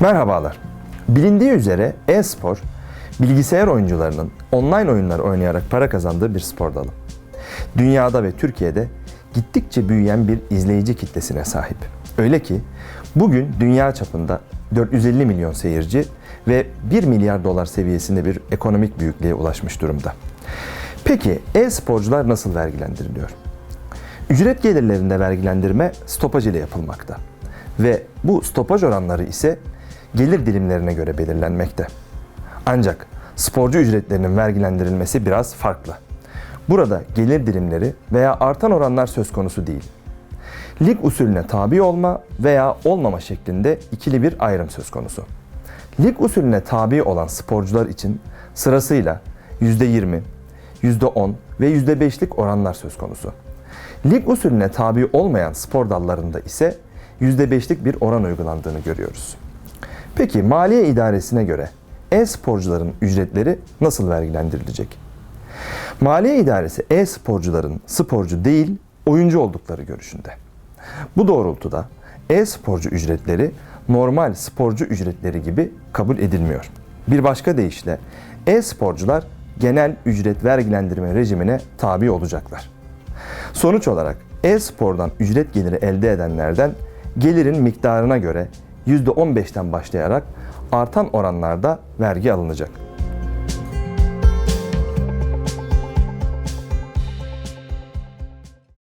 Merhabalar. Bilindiği üzere e-spor, bilgisayar oyuncularının online oyunlar oynayarak para kazandığı bir spor dalı. Dünyada ve Türkiye'de gittikçe büyüyen bir izleyici kitlesine sahip. Öyle ki bugün dünya çapında 450 milyon seyirci ve 1 milyar dolar seviyesinde bir ekonomik büyüklüğe ulaşmış durumda. Peki e-sporcular nasıl vergilendiriliyor? Ücret gelirlerinde vergilendirme stopaj ile yapılmakta. Ve bu stopaj oranları ise gelir dilimlerine göre belirlenmekte. Ancak sporcu ücretlerinin vergilendirilmesi biraz farklı. Burada gelir dilimleri veya artan oranlar söz konusu değil. Lig usulüne tabi olma veya olmama şeklinde ikili bir ayrım söz konusu. Lig usulüne tabi olan sporcular için sırasıyla %20, %10 ve %5'lik oranlar söz konusu. Lig usulüne tabi olmayan spor dallarında ise %5'lik bir oran uygulandığını görüyoruz. Peki Maliye İdaresi'ne göre e-sporcuların ücretleri nasıl vergilendirilecek? Maliye İdaresi e-sporcuların sporcu değil, oyuncu oldukları görüşünde. Bu doğrultuda e-sporcu ücretleri normal sporcu ücretleri gibi kabul edilmiyor. Bir başka deyişle e-sporcular genel ücret vergilendirme rejimine tabi olacaklar. Sonuç olarak e-spordan ücret geliri elde edenlerden gelirin miktarına göre %15'ten başlayarak artan oranlarda vergi alınacak.